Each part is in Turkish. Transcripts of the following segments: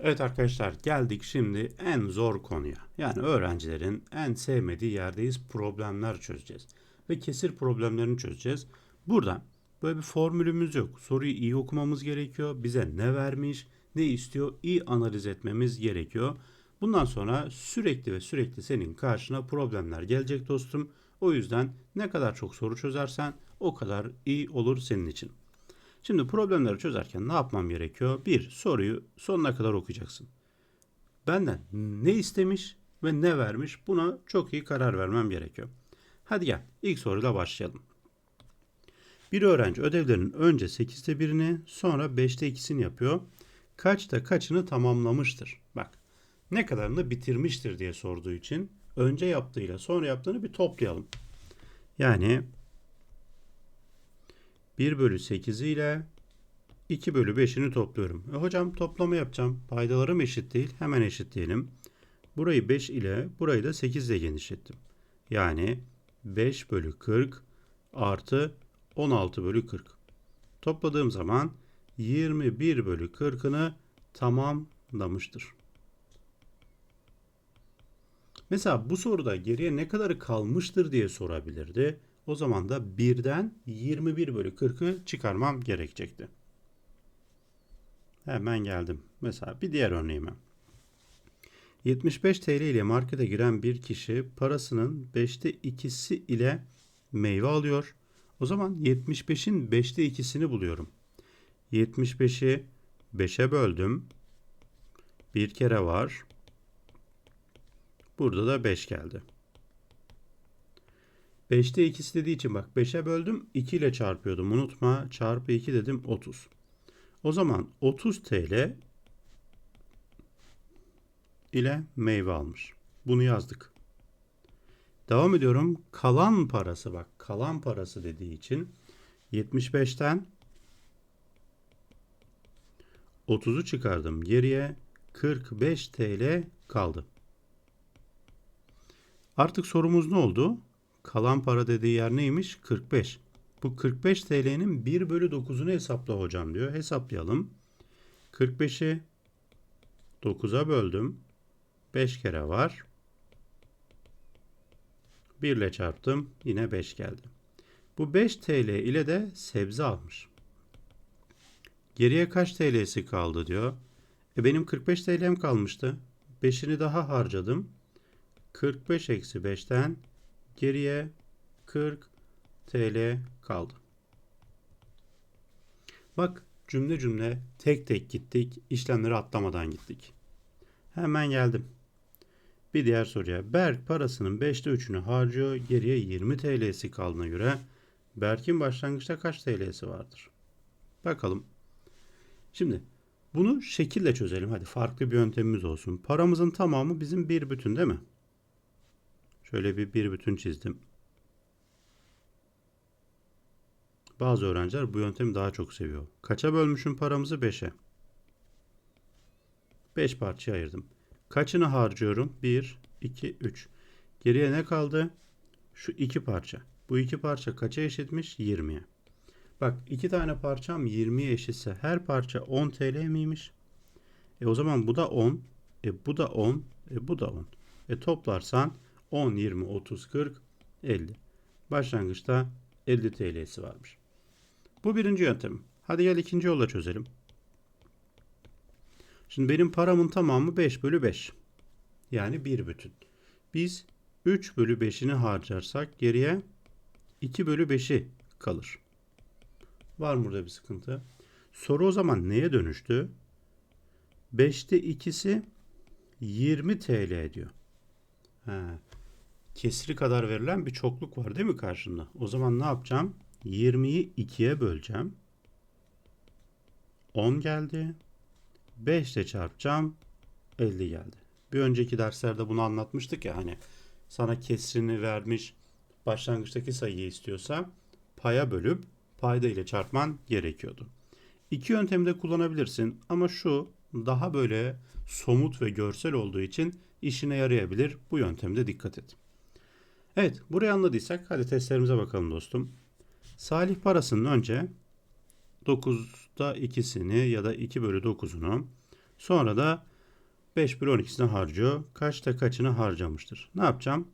Evet arkadaşlar geldik şimdi en zor konuya. Yani öğrencilerin en sevmediği yerdeyiz. Problemler çözeceğiz. Ve kesir problemlerini çözeceğiz. Burada böyle bir formülümüz yok. Soruyu iyi okumamız gerekiyor. Bize ne vermiş, ne istiyor iyi analiz etmemiz gerekiyor. Bundan sonra sürekli ve sürekli senin karşına problemler gelecek dostum. O yüzden ne kadar çok soru çözersen o kadar iyi olur senin için. Şimdi problemleri çözerken ne yapmam gerekiyor? Bir, soruyu sonuna kadar okuyacaksın. Benden ne istemiş ve ne vermiş buna çok iyi karar vermem gerekiyor. Hadi gel ilk soruyla başlayalım. Bir öğrenci ödevlerinin önce 8'te birini sonra 5'te ikisini yapıyor. Kaçta kaçını tamamlamıştır? Bak ne kadarını bitirmiştir diye sorduğu için önce yaptığıyla sonra yaptığını bir toplayalım. Yani 1 bölü 8 ile 2 bölü 5'ini topluyorum. E hocam toplama yapacağım. Paydalarım eşit değil. Hemen eşitleyelim. Burayı 5 ile burayı da 8 ile genişlettim. Yani 5 bölü 40 artı 16 bölü 40. Topladığım zaman 21 bölü 40'ını tamamlamıştır. Mesela bu soruda geriye ne kadarı kalmıştır diye sorabilirdi. O zaman da 1'den 21 bölü 40'ı çıkarmam gerekecekti. Hemen geldim. Mesela bir diğer örneğime. 75 TL ile markete giren bir kişi parasının 5'te 2'si ile meyve alıyor. O zaman 75'in 5'te 2'sini buluyorum. 75'i 5'e böldüm. Bir kere var. Burada da 5 geldi. 5'te 2'si dediği için bak 5'e böldüm 2 ile çarpıyordum. Unutma çarpı 2 dedim 30. O zaman 30 TL ile meyve almış. Bunu yazdık. Devam ediyorum. Kalan parası bak kalan parası dediği için 75'ten 30'u çıkardım. Geriye 45 TL kaldı. Artık sorumuz ne oldu? Kalan para dediği yer neymiş? 45. Bu 45 TL'nin 1 bölü 9'unu hesapla hocam diyor. Hesaplayalım. 45'i 9'a böldüm. 5 kere var. 1 ile çarptım. Yine 5 geldi. Bu 5 TL ile de sebze almış. Geriye kaç TL'si kaldı diyor. E benim 45 TL'm kalmıştı. 5'ini daha harcadım. 45 eksi 5'ten geriye 40 TL kaldı. Bak cümle cümle tek tek gittik. işlemleri atlamadan gittik. Hemen geldim. Bir diğer soruya. Berk parasının 5'te 3'ünü harcıyor. Geriye 20 TL'si kaldığına göre Berk'in başlangıçta kaç TL'si vardır? Bakalım. Şimdi bunu şekille çözelim. Hadi farklı bir yöntemimiz olsun. Paramızın tamamı bizim bir bütün değil mi? Şöyle bir bir bütün çizdim. Bazı öğrenciler bu yöntemi daha çok seviyor. Kaça bölmüşüm paramızı? 5'e. 5 parçaya ayırdım. Kaçını harcıyorum? 1, 2, 3. Geriye ne kaldı? Şu iki parça. Bu iki parça kaça eşitmiş? 20'ye. Bak iki tane parçam 20'ye eşitse her parça 10 TL miymiş? E o zaman bu da 10. E bu da 10. E bu da 10. E toplarsan 10, 20, 30, 40, 50. Başlangıçta 50 TL'si varmış. Bu birinci yöntem. Hadi gel ikinci yolla çözelim. Şimdi benim paramın tamamı 5 bölü 5. Yani bir bütün. Biz 3 bölü 5'ini harcarsak geriye 2 bölü 5'i kalır. Var mı burada bir sıkıntı? Soru o zaman neye dönüştü? 5'te ikisi 20 TL ediyor. Ha, kesri kadar verilen bir çokluk var değil mi karşında? O zaman ne yapacağım? 20'yi 2'ye böleceğim. 10 geldi. 5 ile çarpacağım. 50 geldi. Bir önceki derslerde bunu anlatmıştık ya hani sana kesrini vermiş başlangıçtaki sayıyı istiyorsa paya bölüp payda ile çarpman gerekiyordu. İki yöntemi de kullanabilirsin ama şu daha böyle somut ve görsel olduğu için işine yarayabilir. Bu yöntemde dikkat et. Evet burayı anladıysak hadi testlerimize bakalım dostum. Salih parasının önce 9'da ikisini ya da 2 bölü 9'unu Sonra da 5 bölü 12'sini harcıyor. Kaçta kaçını harcamıştır? Ne yapacağım?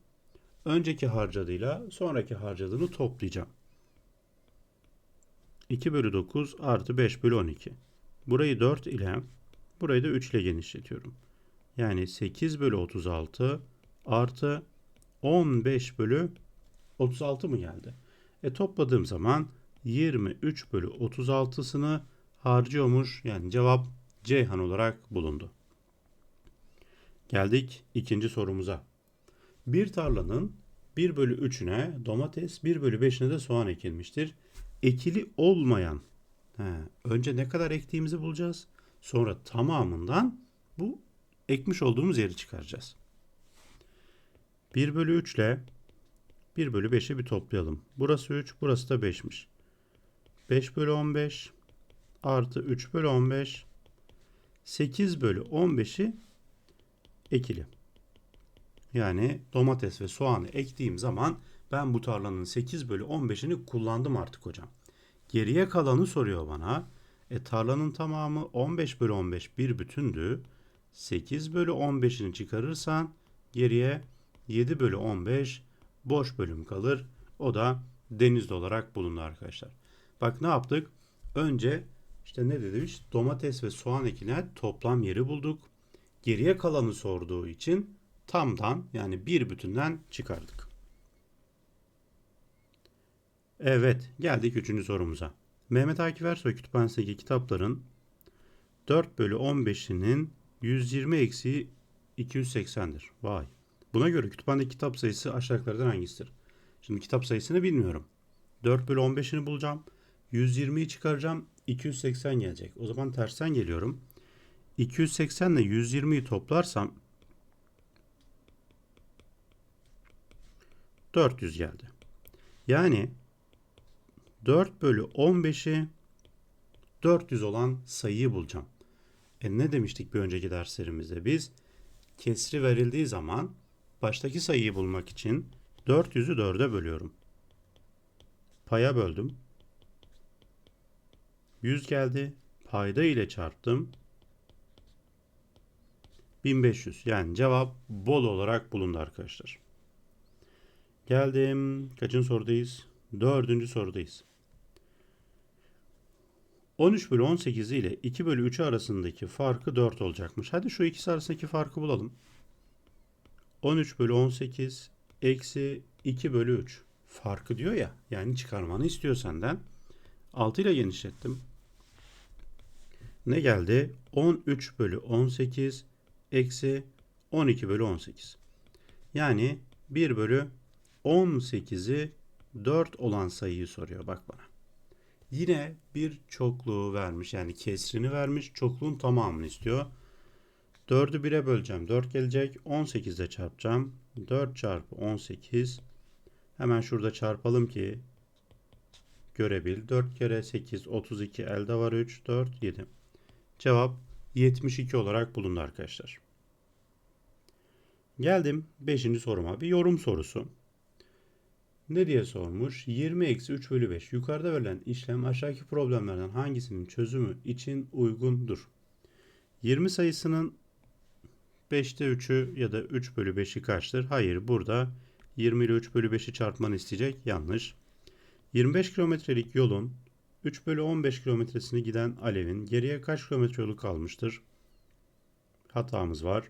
Önceki harcadığıyla sonraki harcadığını toplayacağım. 2 bölü 9 artı 5 bölü 12. Burayı 4 ile burayı da 3 ile genişletiyorum. Yani 8 bölü 36 artı 15 bölü 36 mı geldi? E topladığım zaman 23 bölü 36'sını harcıyormuş. Yani cevap Ceyhan olarak bulundu. Geldik ikinci sorumuza. Bir tarlanın 1 bölü 3'üne domates, 1 bölü 5'ine de soğan ekilmiştir. Ekili olmayan, he, önce ne kadar ektiğimizi bulacağız. Sonra tamamından bu ekmiş olduğumuz yeri çıkaracağız. 1 bölü 3 ile 1 bölü 5'i bir toplayalım. Burası 3, burası da 5'miş. 5 bölü 15 artı 3 bölü 15 8 bölü 15'i ekili. Yani domates ve soğanı ektiğim zaman ben bu tarlanın 8 bölü 15'ini kullandım artık hocam. Geriye kalanı soruyor bana. E tarlanın tamamı 15 bölü 15 bir bütündü. 8 bölü 15'ini çıkarırsan geriye 7 bölü 15 boş bölüm kalır. O da denizli olarak bulundu arkadaşlar. Bak ne yaptık? Önce işte ne demiş? Domates ve soğan ekine toplam yeri bulduk. Geriye kalanı sorduğu için tamdan yani bir bütünden çıkardık. Evet geldik üçüncü sorumuza. Mehmet Akif Ersoy kütüphanesindeki kitapların 4 bölü 15'inin 120 eksiği 280'dir. Vay. Buna göre kütüphanedeki kitap sayısı aşağıdakilerden hangisidir? Şimdi kitap sayısını bilmiyorum. 4 bölü 15'ini bulacağım. 120'yi çıkaracağım. 280 gelecek. O zaman tersten geliyorum. 280 ile 120'yi toplarsam 400 geldi. Yani 4 bölü 15'i 400 olan sayıyı bulacağım. E ne demiştik bir önceki derslerimizde? Biz kesri verildiği zaman baştaki sayıyı bulmak için 400'ü 4'e bölüyorum. Paya böldüm. 100 geldi. Payda ile çarptım. 1500. Yani cevap bol olarak bulundu arkadaşlar. Geldim. Kaçın sorudayız? Dördüncü sorudayız. 13 bölü 18 ile 2 bölü 3 arasındaki farkı 4 olacakmış. Hadi şu ikisi arasındaki farkı bulalım. 13 bölü 18 eksi 2 bölü 3. Farkı diyor ya. Yani çıkarmanı istiyor senden. 6 ile genişlettim. Ne geldi? 13 bölü 18 eksi 12 bölü 18. Yani 1 bölü 18'i 4 olan sayıyı soruyor bak bana. Yine bir çokluğu vermiş yani kesrini vermiş çokluğun tamamını istiyor. 4'ü 1'e böleceğim 4 gelecek 18 ile çarpacağım. 4 çarpı 18 hemen şurada çarpalım ki görebil. 4 kere 8 32 elde var 3 4 7. Cevap 72 olarak bulundu arkadaşlar. Geldim 5. soruma. Bir yorum sorusu. Ne diye sormuş? 20 eksi 3 bölü 5. Yukarıda verilen işlem aşağıdaki problemlerden hangisinin çözümü için uygundur? 20 sayısının 5'te 3'ü ya da 3 bölü 5'i kaçtır? Hayır burada 20 ile 3 bölü 5'i çarpmanı isteyecek. Yanlış. 25 kilometrelik yolun 3 bölü 15 kilometresini giden alevin geriye kaç kilometre yolu kalmıştır? Hatamız var.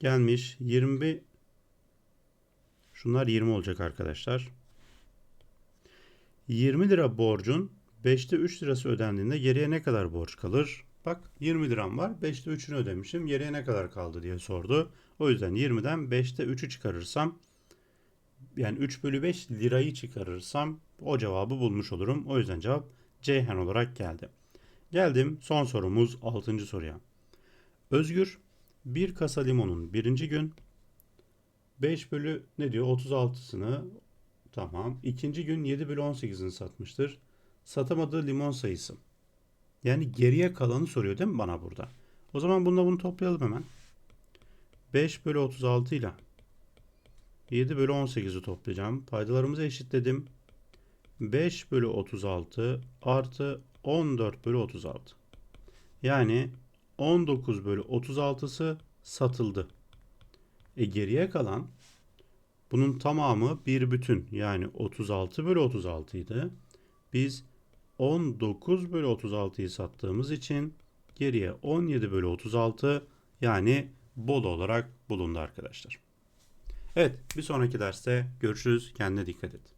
Gelmiş 20 Şunlar 20 olacak arkadaşlar. 20 lira borcun 5'te 3 lirası ödendiğinde geriye ne kadar borç kalır? Bak 20 liram var. 5'te 3'ünü ödemişim. Geriye ne kadar kaldı diye sordu. O yüzden 20'den 5'te 3'ü çıkarırsam yani 3 bölü 5 lirayı çıkarırsam o cevabı bulmuş olurum. O yüzden cevap Ceyhan olarak geldi. Geldim son sorumuz 6. soruya. Özgür bir kasa limonun birinci gün 5 bölü ne diyor 36'sını tamam. İkinci gün 7 bölü 18'ini satmıştır. Satamadığı limon sayısı. Yani geriye kalanı soruyor değil mi bana burada? O zaman bununla bunu toplayalım hemen. 5 bölü 36 ile 7 bölü 18'i toplayacağım. Paydalarımızı eşitledim. 5 bölü 36 artı 14 bölü 36. Yani 19 bölü 36'sı satıldı. E geriye kalan bunun tamamı bir bütün. Yani 36 bölü 36 idi. Biz 19 bölü 36'yı sattığımız için geriye 17 bölü 36 yani bol olarak bulundu arkadaşlar. Evet bir sonraki derste görüşürüz. Kendine dikkat et.